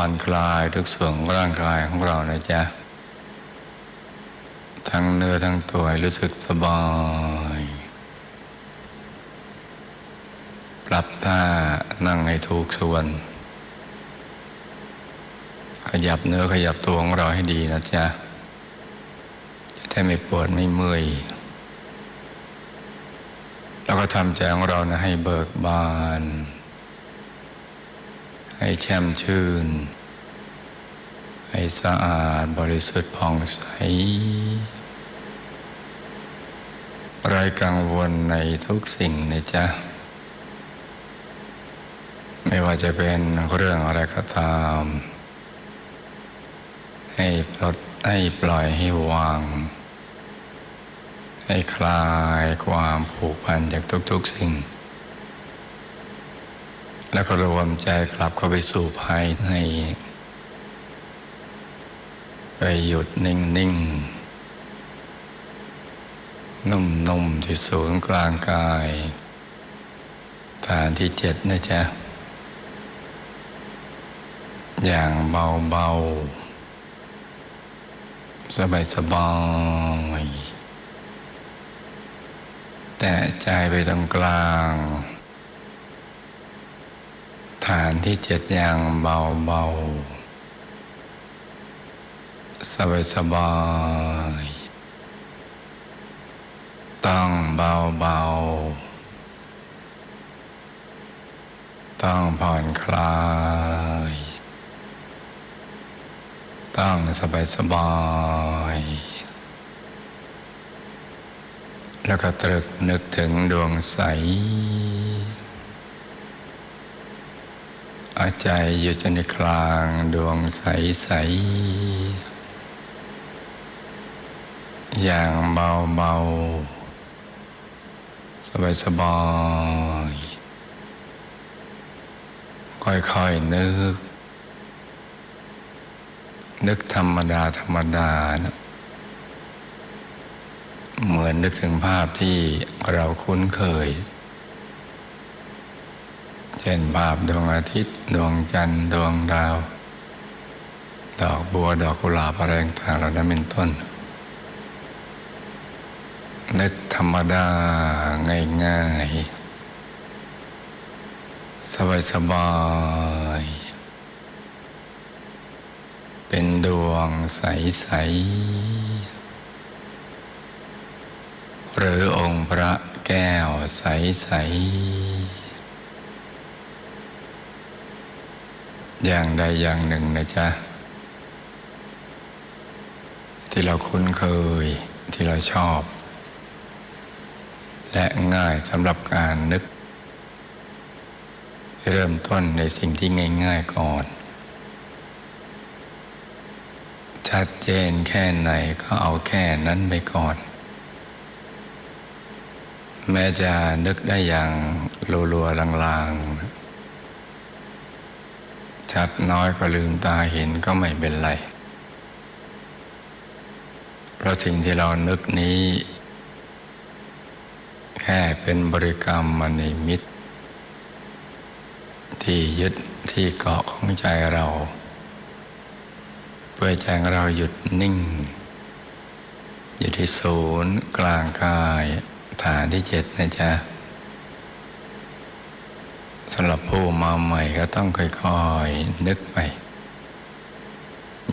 ผ่อนคลายทุกส่วนร่างกายของเรานะจ๊ะ ทั้งเนื้อทั้งตัวรู้สึกสบาย ปรับท่านั่งให้ถูกส่วน ขยับเนื้อขยับตัวของเราให้ดีนะจ๊ะจะได้ไม่ปวดไม่เมื่อยแล้วก็ทำใจของเรานะให้เบิกบาน ให้แช่มชื่น ให้สะอาดบริสุทธิ์ผ่องใสไร้กังวลในทุกสิ่งนะจ๊ะ ไม่ว่าจะเป็นเรื่องอะไรก็ตาม ให้ปลดให้ปล่อยให้วาง ให้คลายความผูกพันจากทุกๆสิ่ง แล้วก็รวมใจกลับเข้าไปสู่ภายในไปหยุดนิ่งนิ่งนุ่มนุ่มๆที่ศูนย์กลางกายฐานที่เจ็ดนะจ๊ะ อย่างเบาเบาสบายสบายแต่ใจไปตรงกลาง ฐานที่เจ็ดอย่างเบาเบาสบายสบาย ต้องเบาเบา ต้องผ่อนคลาย ต้องสบายสบาย แล้วก็ตรึกนึกถึงดวงใส อาใจอยู่จในกลางดวงใสใสๆอย่างเบาเบาสบายสบายๆค่อยๆนึก นึกธรรมดาธรรมดานะเหมือนนึกถึงภาพที่เราคุ้นเคย เช่นภาพดวงอาทิตย์ ดวงจันทร์ดวงดาว ดอกบัวดอกกุหลาบอะไรต่างๆเหล่านั้นเป็นต้นนึกธรรมดาง่ายๆ สบายๆเป็นดวงใส ๆ หรือองค์พระแก้วใส ๆ อย่างใดอย่างหนึ่งนะจ๊ะ ที่เราคุ้นเคยที่เราชอบ และง่ายสำหรับการนึก เริ่มต้นในสิ่งที่ง่ายๆก่อน ชัดเจนแค่ไหนก็เอาแค่นั้นไปก่อน แม้จะนึกได้อย่างรัวๆลางๆ ชัดน้อยก็ลืมตาเห็นก็ไม่เป็นไร เพราะสิ่งที่เรานึกนี้ แค่เป็นบริกรรมมณิมิตร ที่ยึดที่เกาะของใจเรา เพื่อใจเราหยุดนิ่ง อยู่ที่ศูนย์กลางกาย ฐานที่เจ็ดนะจ๊ะ สำหรับผู้มาใหม่ก็ต้องค่อยๆนึกไป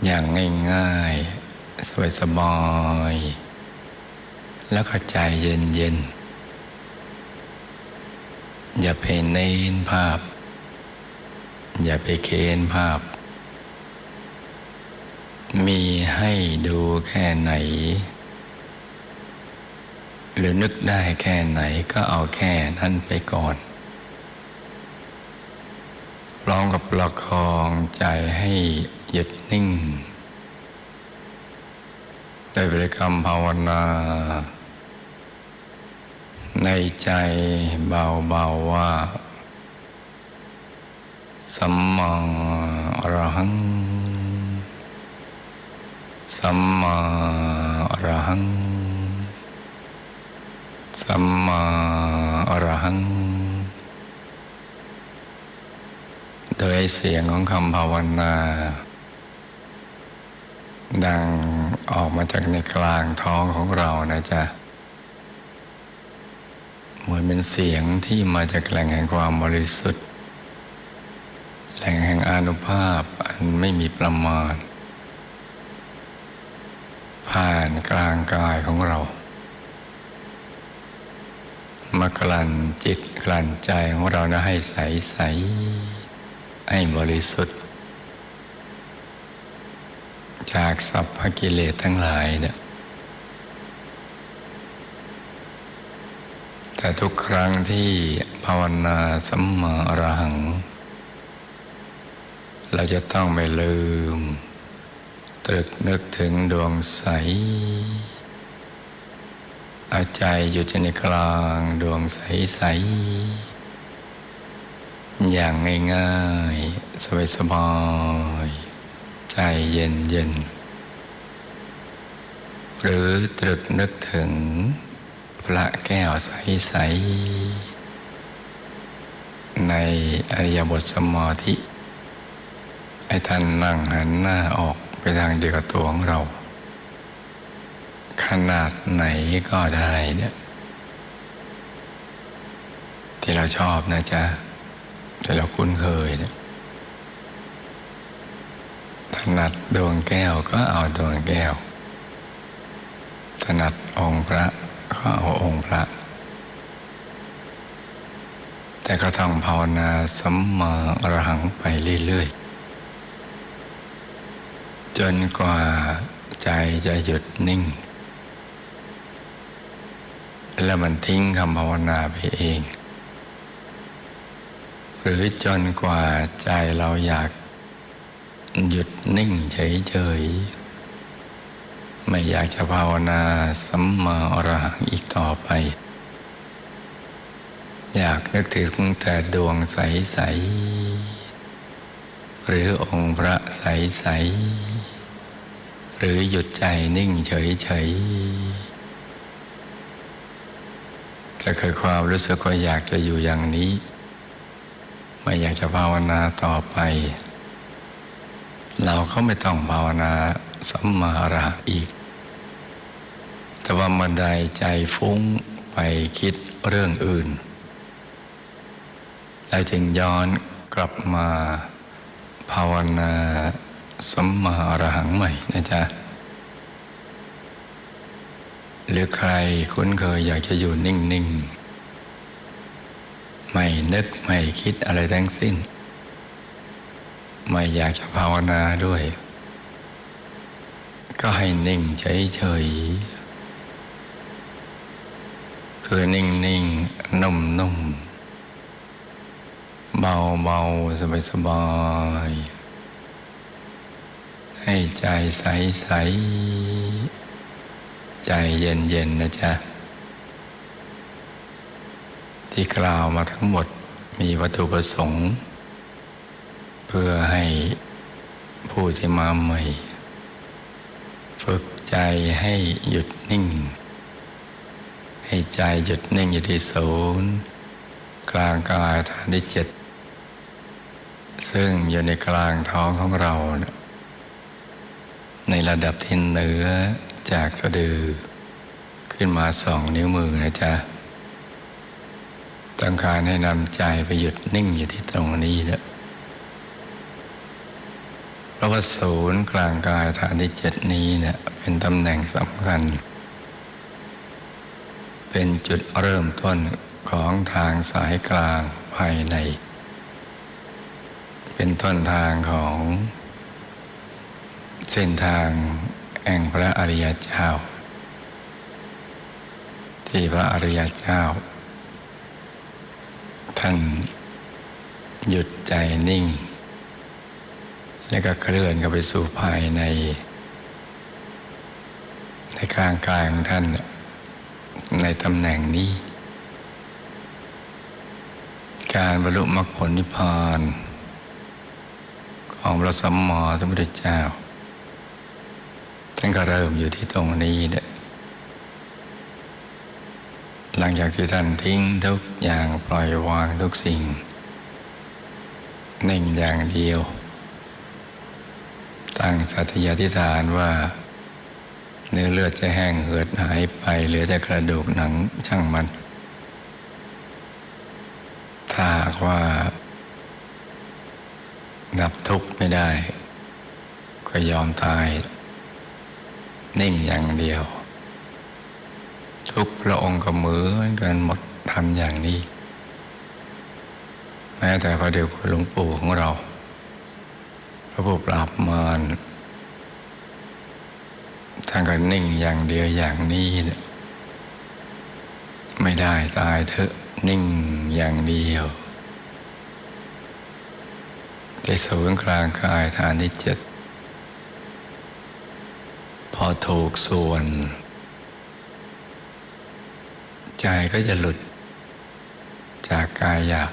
อย่างง่ายๆ สบายๆแล้วก็ใจเย็นๆ อย่าไปเน้นภาพ อย่าไปเค้นภาพ มีให้ดูแค่ไหน หรือนึกได้แค่ไหนก็เอาแค่นั้นไปก่อน พร้อมกับประคองใจให้หยุดนิ่งโดยบริกรรมภาวนา ในใจเบาๆว่า สัมมาอรหัง สัมมาอรหัง สัมมาอรหัง โดยเสียงของคำภาวนา ดังออกมาจากในกลางท้องของเรานะจ๊ะเหมือนเป็นเสียงที่มาจากแหล่งแห่งความบริสุทธิ์ แหล่งแห่งอนุภาพอันไม่มีประมาณ ผ่านกลางกายของเรามากลั่นจิตกลั่นใจของเรานะให้ใสใส ให้บริสุทธิ์ จากสัพพกิเลสทั้งหลายเนี่ยแต่ทุกครั้งที่ภาวนาสัมมาอรหัง เราจะต้องไม่ลืม ตรึกนึกถึงดวงใส อาใจอยู่ในกลางดวงใสใส อย่างง่ายๆ สบายๆใจเย็นเย็นๆหรือตรึกนึกถึง พระแก้วใส ๆ ในอริยบทสมาธิ ให้ท่านนั่งหันหน้าออกไปทางเดียวกับตัวของเรา ขนาดไหนก็ได้เนี่ยที่เราชอบนะจ๊ะ ที่เราคุ้นเคยเนี่ยถนัดดวงแก้วก็เอาดวงแก้ว ถนัดองค์พระก็เอาองค์พระ แต่ก็ต้องภาวนาสัมมาอรหังไปเรื่อยๆ จนกว่าใจจะหยุดนิ่ง แล้วมันทิ้งคำภาวนาไปเอง หรือจนกว่าใจเราอยากหยุดนิ่งเฉยๆ ไม่อยากจะภาวนาสัมมาอรหังอีกต่อไป อยากนึกถึงแต่ดวงใส ๆ หรือองค์พระใส ๆ หรือหยุดใจนิ่งเฉย ๆ จะเคยความรู้สึกว่าอยากจะอยู่อย่างนี้ ไม่อยากจะภาวนาต่อไป เราก็ไม่ต้องภาวนาสัมมาอรหังอีก แต่ว่าเมื่อใดใจฟุ้งไปคิดเรื่องอื่นเราจึงย้อนกลับมาภาวนาสัมมาอรหังใหม่นะจ๊ะ หรือใครคุ้นเคยอยากจะอยู่นิ่ง ๆ ไม่นึกไม่คิดอะไรทั้งสิ้น ไม่อยากจะภาวนาด้วย ก็ให้นิ่งเฉยๆคือนิ่งนิ่งนุ่มนุ่มเบาเบาสบายสบายให้ใจใสใสใจเย็นเย็นนะจ๊ะ ที่กล่าวมาทั้งหมดมีวัตถุประสงค์ เพื่อให้ผู้ที่มาใหม่ ฝึกใจให้หยุดนิ่ง ให้ใจหยุดนิ่งอยู่ที่ศูนย์กลางกายฐานที่เจ็ดซึ่งอยู่ในกลางท้องของเรานะในระดับที่เหนือจากสะดือ ขึ้นมาสองนิ้วมือนะจ๊ะ ต้องการให้นำใจไปหยุดนิ่งอยู่ที่ตรงนี้นะเพราะว่าศูนย์กลางกายฐานที่เจ็ดนี้เนะี่ยเป็นตำแหน่งสำคัญ เป็นจุดเริ่มต้นของทางสายกลางภายใน เป็นต้นทางของ เส้นทางแห่งพระอริยเจ้า ที่พระอริยเจ้า ท่านหยุดใจนิ่ง แล้วก็เคลื่อนเข้าไปสู่ภายใน ในกลางกายของท่าน ในตำแหน่งนี้ การบรรลุมรรคผลนิพพานของพระสัมมาสัมพุทธเจ้าท่านก็เริ่มอยู่ที่ตรงนี้เด้อห ลังจากที่ท่านทิ้งทุกอย่างปล่อยวางทุกสิ่งนิ่งอย่างเดียว ตั้งสัตยาธิษฐานว่า เนื้อเลือดจะแห้งเหือดหายไปเหลือแต่กระดูกหนังช่างมัน ถ้าว่าดับทุกข์ไม่ได้ ก็ยอมตายนิ่งอย่างเดียว ทุกพระองค์ก็เหมือนกันหมดทำอย่างนี้ แม้แต่พระเดชคุณหลวงปู่ของเรา พระผู้ปราบมารท่านก็นิ่งอย่างเดียวอย่างนี้ไม่ได้ตายเถอะนิ่งอย่างเดียวที่ศูนย์กลางกายฐานที่เจ็ดพอถูกส่วน ใจก็จะหลุด จากกายหยาบ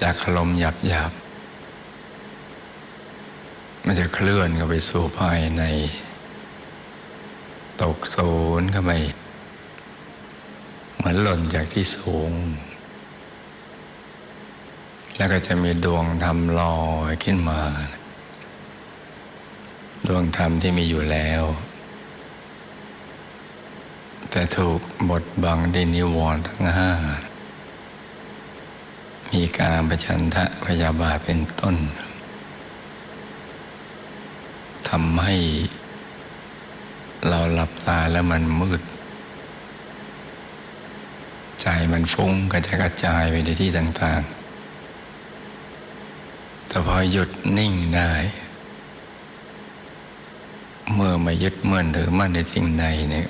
จากอารมณ์หยาบหยาบมันจะเคลื่อนเข้าไปสู่ภายใน ตกศูนย์เข้าไปเหมือนหล่นจากที่สูง แล้วก็จะมีดวงธรรมลอยขึ้นมา ดวงธรรมที่มีอยู่แล้ว แต่ถูกบดบังด้วยนิวรณ์ทั้งห้า มีการประชันทะพยาบาทเป็นต้นทำให้เราหลับตาแล้วมันมืด ใจมันฟุ้งกระจายกระจายไปในที่ต่าง ๆ แต่พอหยุดนิ่งได้ เมื่อไม่ยึดมั่นถือมั่นในสิ่งใดเนี่ย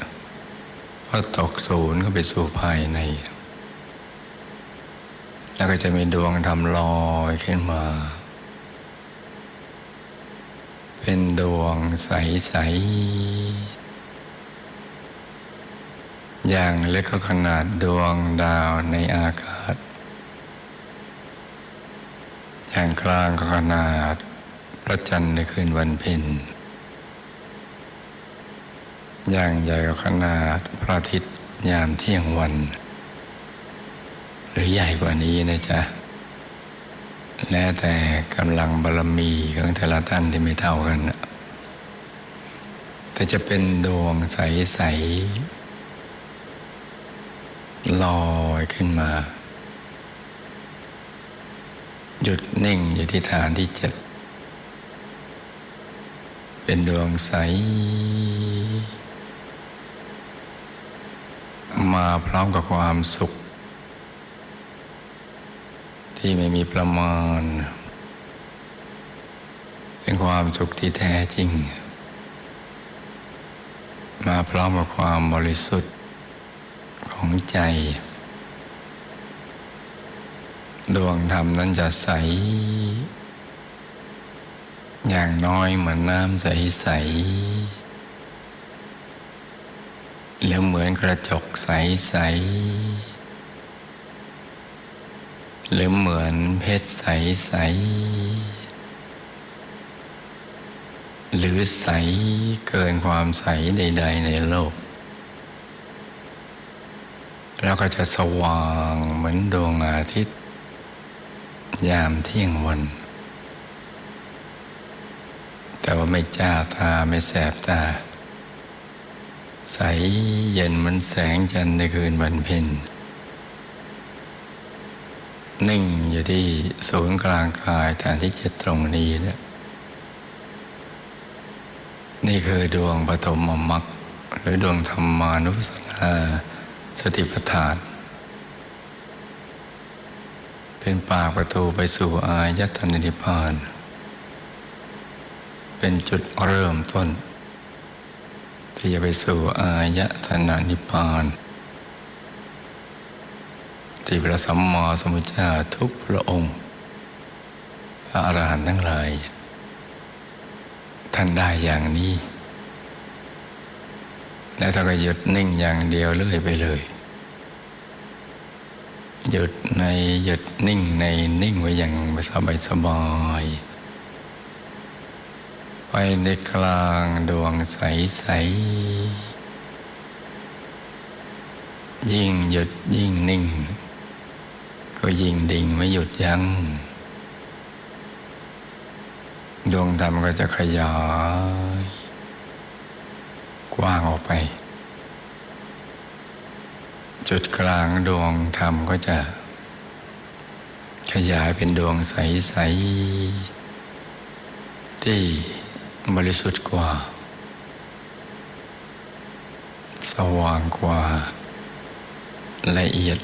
ก็ตกศูนย์ก็ไปสู่ภายใน แล้วก็จะมีดวงธรรมลอยขึ้นมา เป็นดวงใส ๆ อย่างเล็กก็ขนาดดวงดาวในอากาศ อย่างกลางก็ขนาดพระจันทร์ในคืนวันเพ็ญ อย่างใหญ่ก็ขนาดพระอาทิตย์ยามเที่ยงวัน หรือใหญ่กว่านี้นะจ๊ะ แล้วแต่กำลังบารมีของแต่ละท่านที่ไม่เท่ากันนะแต่จะเป็นดวงใส ๆ ลอยขึ้นมา หยุดนิ่งอยู่ที่ฐานที่เจ็ดเป็นดวงใส มาพร้อมกับความสุข ที่ไม่มีประมาณ เป็นความสุขที่แท้จริง มาพร้อมกับความบริสุทธิ์ของใจ ดวงธรรมนั้นจะใส อย่างน้อยเหมือนน้ำใส ๆ แล้วเหมือนกระจกใส ๆ หรือเหมือนเพชรใส ๆ หรือใสเกินความใสใด ๆ ในโลก แล้วก็จะสว่างเหมือนดวงอาทิตย์ ยามเที่ยงวัน แต่ว่าไม่จ้าตาไม่แสบตา ใสเย็นเหมือนแสงจันทร์ในคืนวันเพ็ญนิ่งอยู่ที่ศูนย์กลางกายฐานที่เจ็ดตรงนี้เนี่ยนี่คือดวงปฐมมรรคหรือดวงธรรมานุสสนาสติปัฏฐาน เป็นปากประตูไปสู่อายตนะนิพพาน เป็นจุดเริ่มต้น ที่จะไปสู่อายตนะนิพพานที่พระสัมมาสัมพุทธเจ้าทุกพระองค์ระอรหันต์ทั้งหลาย ท่านได้อย่างนี้ แล้วท่านก็หยุดนิ่งอย่างเดียวเรื่อยไปเลย หยุดในหยุดนิ่งในนิ่งไว้อย่างสบายสบาย ไปในกลางดวงใสใส ๆ ยิ่งหยุดยิ่งนิ่ง ก็ยิ่งดิ่งไม่หยุดยัง้งดวงธรรมก็จะขยาย กว้างออกไป จุดกลางดวงธรรมก็จะ ขยายเป็นดวงใส ๆ ที่ บริสุทธิ์กว่า สว่างกว่า ละเอียด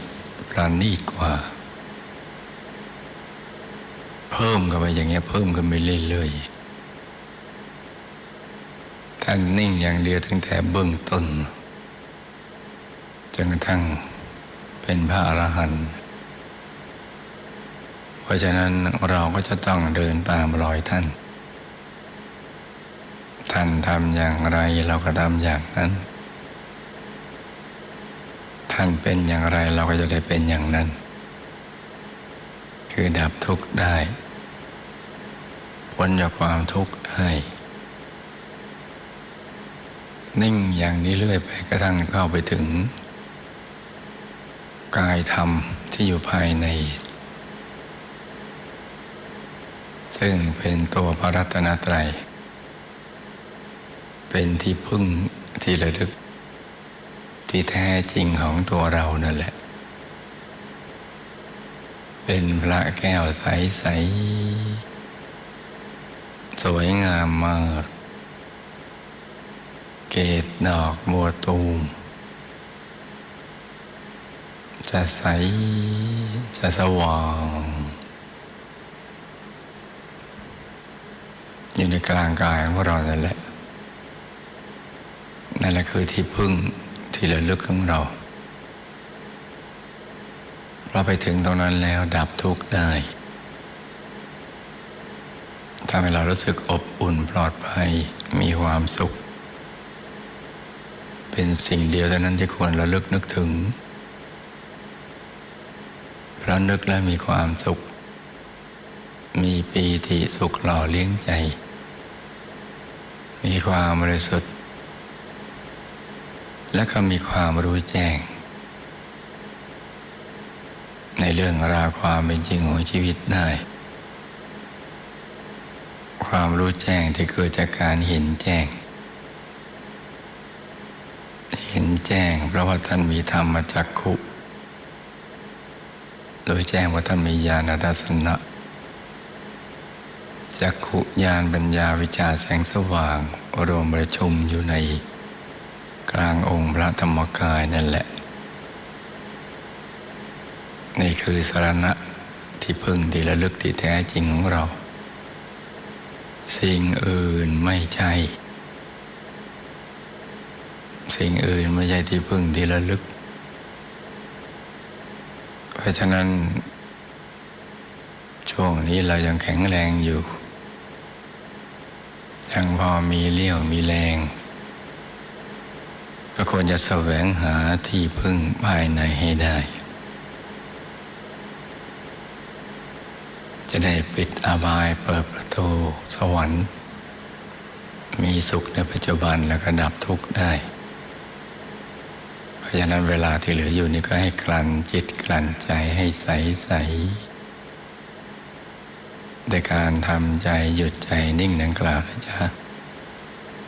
ประณีตกว่า เพิ่มกันไปอย่างเงี้ยเพิ่มกันไปเรื่อยๆท่านนิ่งอย่างเดียวตั้งแต่เบื้องต้นจนกระทั่งเป็นพระอรหันต์เพราะฉะนั้นเราก็จะต้องเดินตามรอยท่าน ท่านทำอย่างไรเราก็ทำอย่างนั้น ท่านเป็นอย่างไรเราก็จะได้เป็นอย่างนั้น คือดับทุกข์ได้พ้นจากความทุกข์ได้ นิ่งอย่างนี้เรื่อยไปกระทั่งเข้าไปถึง กายธรรมที่อยู่ภายใน ซึ่งเป็นตัวพระรัตนตรัย เป็นที่พึ่งที่ระลึก ที่แท้จริงของตัวเรานั่นแหละ เป็นพระแก้วใสๆสวยงามมาก เกตดอกบัวตูมจะใสจะสว่างอยู่ในกลางกายของเรานั่นแหละ นั่นแหละคือที่พึ่งที่ระลึกของเราเราไปถึงตรงนั้นแล้วดับทุกข์ได้ทำให้เรารู้สึกอบอุ่นปลอดภัยมีความสุข เป็นสิ่งเดียวเท่านั้นที่ควรระลึกนึกถึงเพราะนึกแล้วมีความสุข มีปีติสุขหล่อเลี้ยงใจ มีความบริสุทธิ์ และก็มีความรู้แจ้ง ในเรื่องราวความเป็นจริงของชีวิตได้ ความรู้แจ้งที่เกิดจากการเห็นแจ้ง เห็นแจ้งเพราะว่าท่านมีธรรมจักขุโดยแจ้งว่าท่านมีญาณทัศนะจักขุญาณปัญญาวิชาแสงสว่างรวมประชุมอยู่ใน กลางองค์พระธรรมกายนั่นแหละ นี่คือสารณะที่พึ่งที่ระลึกที่แท้จริงของเรา สิ่งอื่นไม่ใช่ สิ่งอื่นไม่ใช่ที่พึ่งที่ระลึก เพราะฉะนั้น ช่วงนี้เรายังแข็งแรงอยู่ ยังพอมีเลี้ยวมีแรง ก็ควรจะแสวงหาที่พึ่งภายในให้ได้ จะได้ปิดอบายเปิดประตูสวรรค์ มีสุขในปัจจุบันแล้วก็ดับทุกข์ได้ เพราะฉะนั้นเวลาที่เหลืออยู่นี่ก็ให้กลั่นจิตกลั่นใจให้ใสใสในการทำใจหยุดใจนิ่งดังกล่าวนะจ๊ะ